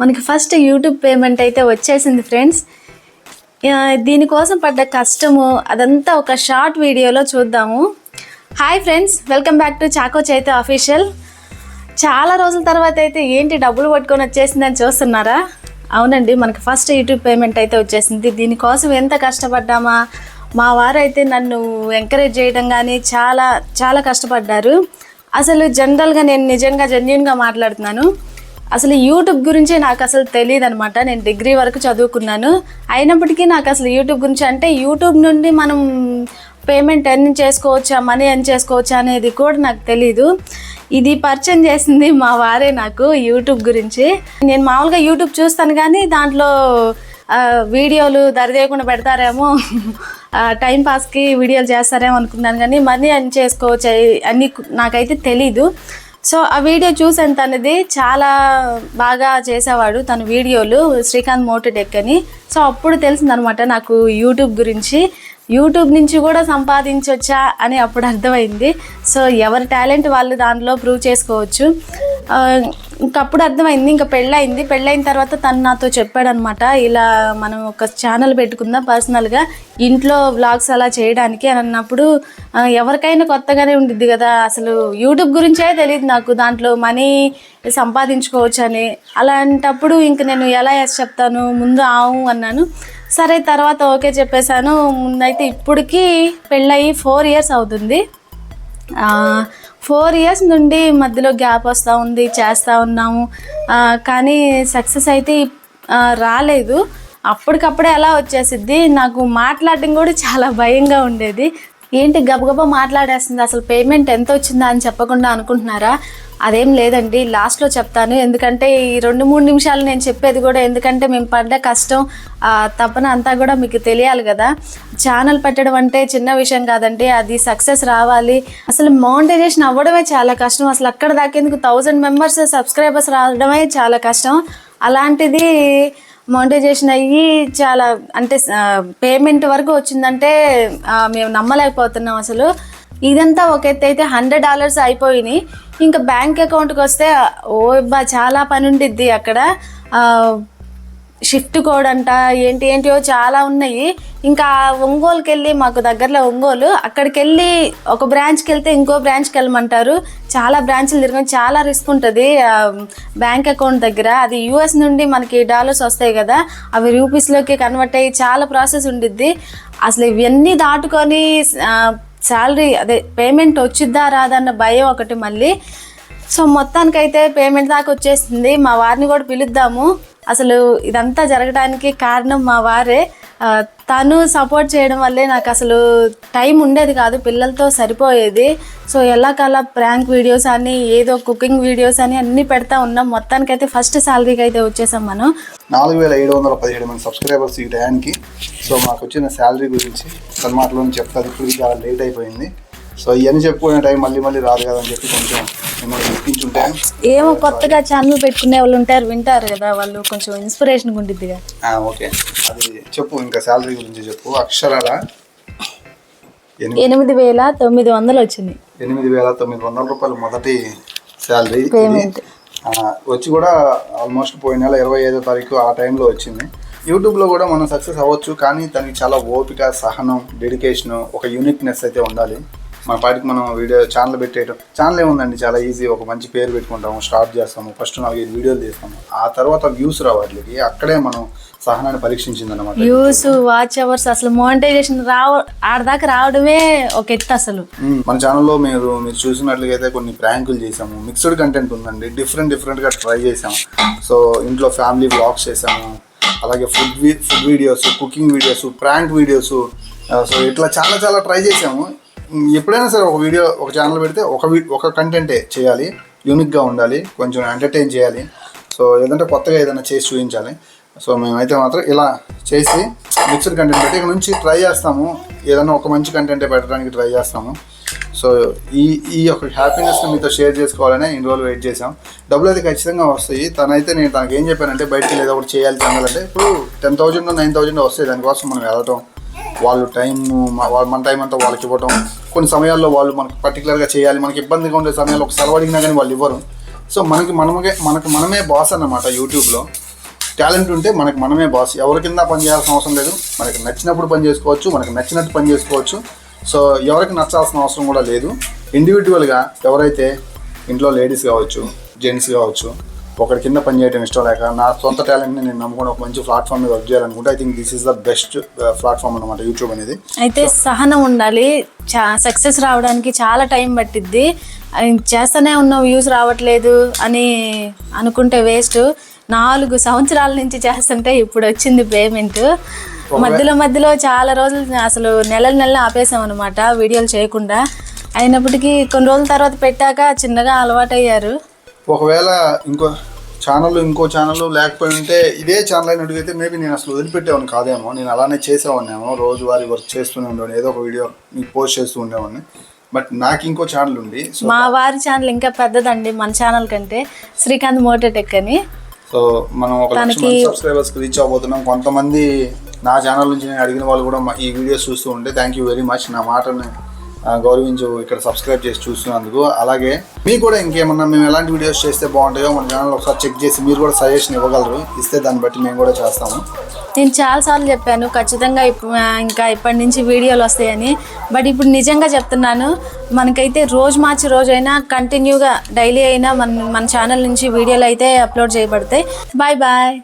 మనకి first YouTube payment అయితే వచ్చేసింది ఫ్రెండ్స్ దీనికోసం పడ్డ కష్టము అదంతా ఒక షార్ట్ వీడియోలో చూద్దాము. Hi friends welcome back to choco చైతే అఫీషియల్ చాలా రోజుల తర్వాత అయితే ఏంటి డబ్బులు పట్టుకొని వచ్చేసిందని చూస్తున్నారా? అవునండి మనకి ఫస్ట్ యూట్యూబ్ పేమెంట్ అయితే వచ్చేసింది. దీనికోసం ఎంత కష్టపడ్డామా? మా వారు అయితే నన్ను ఎంకరేజ్ చేయడం కానీ చాలా చాలా కష్టపడ్డారు. అసలు జనరల్గా నేను నిజంగా జెన్యున్గా మాట్లాడుతున్నాను. అసలు యూట్యూబ్ గురించే నాకు అసలు తెలియదు అనమాట నేను డిగ్రీ వరకు చదువుకున్నాను. అయినప్పటికీ నాకు అసలు యూట్యూబ్ గురించి అంటే యూట్యూబ్ నుండి మనం పేమెంట్ ఎర్న్ చేసుకోవచ్చా మనీ ఎర్న్ చేసుకోవచ్చా అనేది కూడా నాకు తెలీదు. ఇది పరిచయం చేసింది మా వారే నాకు యూట్యూబ్ గురించి. నేను మామూలుగా యూట్యూబ్ చూస్తాను కానీ దాంట్లో వీడియోలు దరిదేయకుండా పెడతారేమో. టైంపాస్కి వీడియోలు చేస్తారేమో అనుకున్నాను కానీ మనీ అని చేసుకోవచ్చు అన్నీ నాకైతే తెలీదు. సో ఆ వీడియో చూసాను తనది చాలా బాగా చేసేవాడు తన వీడియోలు శ్రీకాంత్ మోటెడెక్ అని సో అప్పుడు తెలిసిందనమాట నాకు యూట్యూబ్ గురించి. యూట్యూబ్ నుంచి కూడా సంపాదించవచ్చా అని అప్పుడు అర్థమైంది. సో ఎవరి టాలెంట్ వాళ్ళు దానిలో ప్రూవ్ చేసుకోవచ్చు. ఇంకప్పుడు అర్థమైంది ఇంకా పెళ్ళయింది. పెళ్ళైన తర్వాత తను నాతో చెప్పాడనమాట ఇలా మనం ఒక ఛానల్ పెట్టుకుందాం పర్సనల్గా ఇంట్లో వ్లాగ్స్ అలా చేయడానికి అని అన్నప్పుడు ఎవరికైనా కొత్తగానే ఉండిద్ది కదా అసలు యూట్యూబ్ గురించే తెలియదు నాకు దాంట్లో మనీ సంపాదించుకోవచ్చు అని అలాంటప్పుడు ఇంక నేను ఎలా ఎస్ చెప్తాను ముందు ఆవు అన్నాను. సరే తర్వాత ఓకే చెప్పేశాను. ముందైతే ఇప్పటికీ పెళ్ళయి ఫోర్ ఇయర్స్ అవుతుంది. ఫోర్ ఇయర్స్ నుండి మధ్యలో గ్యాప్ వస్తూ ఉంది చేస్తూ ఉన్నాము. కానీ సక్సెస్ అయితే రాలేదు. అప్పటికప్పుడే ఎలా వచ్చేసిద్ది. నాకు మాట్లాడడం కూడా చాలా భయంగా ఉండేది. ఏంటి గబగబా మాట్లాడేస్తుంది? అసలు పేమెంట్ ఎంత వచ్చిందా అని చెప్పకుండా అనుకుంటున్నారా? అదేం లేదండి లాస్ట్లో చెప్తాను. ఎందుకంటే ఈ రెండు మూడు నిమిషాలు నేను చెప్పేది కూడా ఎందుకంటే మేము పడ్డ కష్టం తపన అంతా కూడా మీకు తెలియాలి కదా. ఛానల్ పెట్టడం అంటే చిన్న విషయం కాదండి అది సక్సెస్ రావాలి. అసలు మౌంటైజేషన్ అవ్వడమే చాలా కష్టం. అసలు అక్కడ దాకేందుకు థౌజండ్ మెంబర్స్ సబ్స్క్రైబర్స్ రావడమే చాలా కష్టం. అలాంటిది మౌంటైజేషన్ అయ్యి చాలా అంటే పేమెంట్ వరకు వచ్చిందంటే మేము నమ్మలేకపోతున్నాం అసలు. ఇదంతా ఒక ఎత్తు అయితే హండ్రెడ్ డాలర్స్ అయిపోయినాయి. ఇంకా బ్యాంక్ అకౌంట్కి వస్తే ఓ బా చాలా పని ఉండిద్ది అక్కడ. షిఫ్ట్ కోడ్ అంట ఏంటి ఏంటియో చాలా ఉన్నాయి. ఇంకా ఒంగోలుకి వెళ్ళి మాకు దగ్గరలో ఒంగోలు అక్కడికి వెళ్ళి ఒక బ్రాంచ్కి వెళ్తే ఇంకో బ్రాంచ్కి వెళ్ళమంటారు చాలా బ్రాంచ్లు తిరగడం చాలా రిస్క్ ఉంటుంది. బ్యాంక్ అకౌంట్ దగ్గర. అది యూఎస్ నుండి మనకి డాలర్స్ వస్తాయి కదా అవి రూపీస్లోకి కన్వర్ట్ అయ్యి చాలా ప్రాసెస్ ఉండిద్ది. అసలు ఇవన్నీ దాటుకొని శాలరీ అదే పేమెంట్ వచ్చిద్దా రాదన్న భయం ఒకటి మళ్ళీ. సో మొత్తానికైతే పేమెంట్ దాకా వచ్చేసింది. మా వారిని కూడా పిలుద్దాము. అసలు ఇదంతా జరగడానికి కారణం మా వారే. తను సపోర్ట్ చేయడం వల్లే నాకు అసలు టైం ఉండేది కాదు పిల్లలతో సరిపోయేది. సో ఎలాకలా ప్రాంక్ వీడియోస్ అని ఏదో కుకింగ్ వీడియోస్ అని అన్ని పెడతా ఉన్నాం. మొత్తానికైతే ఫస్ట్ శాలరీకి అయితే వచ్చేసాం మనం. నాలుగు వేల ఏడు వందల పదిహేడు మంది సబ్స్క్రైబర్స్ ఈ టయానికి సో మాకు వచ్చిన శాలరీ గురించి తన మాటలో చెప్తారు. ఇప్పుడు చాలా లేట్ అయిపోయింది. సో ఇవన్నీ చెప్పుకునే టైం మళ్ళీ మళ్ళీ రాదు కదా అని చెప్పి కొంచెం ఏమో కొత్తగా ఛానల్ పెట్టుకునే వాళ్ళు ఉంటారు వింటారు కదా వాళ్ళు. కొంచెం ఇన్స్పిరేషన్ ఉండిద్దిగా ఆ, ఓకే. అది చెప్పు ఇంకా శాలరీ గురించి చెప్పు. అక్షరాల? ఎనిమిది. వేల తొమ్మిది వందలు వచ్చింది. ఎనిమిది వేల తొమ్మిది వందల రూపాయలు మొదటి శాలరీ Payment. వచ్చి కూడా ఆల్మోస్ట్ పోయిన నెల ఇరవై ఐదో తారీఖు ఆ టైంలో వచ్చింది. యూట్యూబ్లో కూడా మనం సక్సెస్ అవ్వచ్చు కానీ తనకి చాలా ఓపిక సహనం డెడికేషన్ ఒక యూనిక్నెస్ అయితే ఉండాలి. మన పాటికి మనం వీడియో ఛానల్ పెట్టేయటం. ఛానల్ ఏముందండి? చాలా ఈజీ ఒక మంచి పేరు పెట్టుకుంటాము స్టార్ట్ చేస్తాము ఫస్ట్ నాలుగైదు వీడియోలు తీస్తాము. ఆ తర్వాత వ్యూస్ రావట్లకి అక్కడే మనం సహనాన్ని పరీక్షించింది అనమాట వ్యూస్ వాచ్ అవర్స్ అసలు మోనిటైజేషన్ రావ ఆడదాకా రావడమే ఒక ఎత్తు అసలు. మన ఛానల్లో మీరు మీరు చూసినట్లయితే కొన్ని ప్రాంకులు చేసాము మిక్స్డ్ కంటెంట్ ఉందండి. డిఫరెంట్ డిఫరెంట్గా ట్రై చేసాము సో ఇంట్లో ఫ్యామిలీ వ్లాగ్స్ చేసాము అలాగే food food videos cooking videos prank videos so ఇట్లా చాలా చాలా ట్రై చేసాము. ఎప్పుడైనా సరే ఒక వీడియో ఒక ఛానల్ పెడితే ఒక వీ- ఒక కంటెంటే చేయాలి. యూనిక్గా ఉండాలి కొంచెం ఎంటర్టైన్ చేయాలి. సో ఏదంటే కొత్తగా ఏదైనా చేసి చూపించాలి. సో మేమైతే మాత్రం ఇలా చేసి మిక్స్డ్ కంటెంట్ పెట్టి ఇక్కడ నుంచి ట్రై చేస్తాము. ఏదైనా ఒక మంచి కంటెంటే పెట్టడానికి ట్రై చేస్తాము. సో ఈ ఈ యొక్క హ్యాపీనెస్ని మీతో షేర్ చేసుకోవాలనే ఇన్ని రోజులు వెయిట్ చేసాం డబ్బులు అయితే ఖచ్చితంగా వస్తాయి. తనైతే నేను తనకి ఏం చెప్పానంటే బయటికి ఏదో ఒకటి చేయాలి ఛానల్ అంటే ఇప్పుడు టెన్ థౌజండ్ నైన్ థౌజండ్ వస్తాయి. దానికోసం మనం వెళ్ళటం. వాళ్ళు టైం వాళ్ళ మన టైం అంతా వాళ్ళకి ఇవ్వటం. కొన్ని సమయాల్లో వాళ్ళు మనకు పర్టికులర్గా చేయాలి మనకి ఇబ్బందిగా ఉండే సమయాల్లో ఒక సెలవు అడిగినా కానీ వాళ్ళు ఇవ్వరు. సో మనకి మనమే మనకు మనమే బాస్ అన్నమాట యూట్యూబ్లో టాలెంట్ ఉంటే మనకి మనమే బాస్ ఎవరి కింద పని చేయాల్సిన అవసరం లేదు. మనకి నచ్చినప్పుడు పని చేసుకోవచ్చు మనకి నచ్చినట్టు పని చేసుకోవచ్చు. సో ఎవరికి నచ్చాల్సిన అవసరం కూడా లేదు. ఇండివిజువల్గా ఎవరైతే ఇంట్లో లేడీస్ కావచ్చు జెంట్స్ కావచ్చు ఒకరి కింద పని చేయడం ఇష్టం లేక నా సొంత టాలెంట్ని నేను నమ్ముకుని ఒక మంచి ప్లాట్ఫామ్ మీద వర్క్ చేయాలనుకుంటే I think this is the best platform అనమాట యూట్యూబ్ అనేది. అయితే సహనం ఉండాలి. సక్సెస్ రావడానికి చాలా టైం పట్టిద్ది. చేస్తూనే ఉన్న వ్యూస్ రావట్లేదు అని అనుకుంటే వేస్ట్ నాలుగు సంవత్సరాల నుంచి చేస్తుంటే ఇప్పుడు వచ్చింది పేమెంట్ మధ్యలో మధ్యలో చాలా రోజులు అసలు నెలల నెలలు ఆపేసాం అనమాట వీడియోలు చేయకుండా. అయినప్పటికీ కొన్ని రోజుల తర్వాత పెట్టాక చిన్నగా అలవాటయ్యారు. ఒకవేళ ఇంకో ఛానల్ ఇంకో ఛానల్ లేకపోయి ఉంటే ఇదే ఛానల్ అయిన అడిగితే మేబీ నేను అసలు వదిలిపెట్టేవాడిని కాదేమో. నేను అలానే చేసేవాడినేమో రోజువారీ వర్క్ చేస్తూనే ఉండేవాడిని ఏదో ఒక వీడియో మీకు పోస్ట్ చేస్తూ ఉండేవాడిని. బట్ నాకు ఇంకో ఛానల్ ఉంది సో మా వారి ఛానల్ ఇంకా పెద్దదండి మన ఛానల్ కంటే శ్రీకాంత్ మోటోటెక్ అని. సో మనం ఒక లక్ష మంది సబ్స్క్రైబర్స్కి రీచ్ అవ్వబోతున్నాం. కొంతమంది నా ఛానల్ నుంచి నేను అడిగిన వాళ్ళు కూడా ఈ వీడియోస్ చూస్తూ ఉంటే థ్యాంక్ యూ వెరీ మచ్ నా మాటని గౌరవించు ఇక్కడ సబ్స్క్రైబ్ చేసి చూస్తున్నందుకు అలాగే మీకు కూడా ఇంకేమన్నా మేము ఎలాంటి వీడియోస్ చేస్తే బాగుంటాయో మన ఛానల్ ఒకసారి చెక్ చేసి మీరు కూడా సజెషన్ ఇవ్వగలరు. ఇస్తే దాన్ని బట్టి మేము కూడా చేస్తాము. నేను చాలాసార్లు చెప్పాను ఖచ్చితంగా ఇంకా ఇప్పటి నుంచి వీడియోలు వస్తాయని. బట్ ఇప్పుడు నిజంగా చెప్తున్నాను మనకైతే రోజు మార్చి రోజైనా కంటిన్యూగా డైలీ అయినా మన మన ఛానల్ నుంచి వీడియోలు అయితే అప్లోడ్ చేయబడతాయి. Bye bye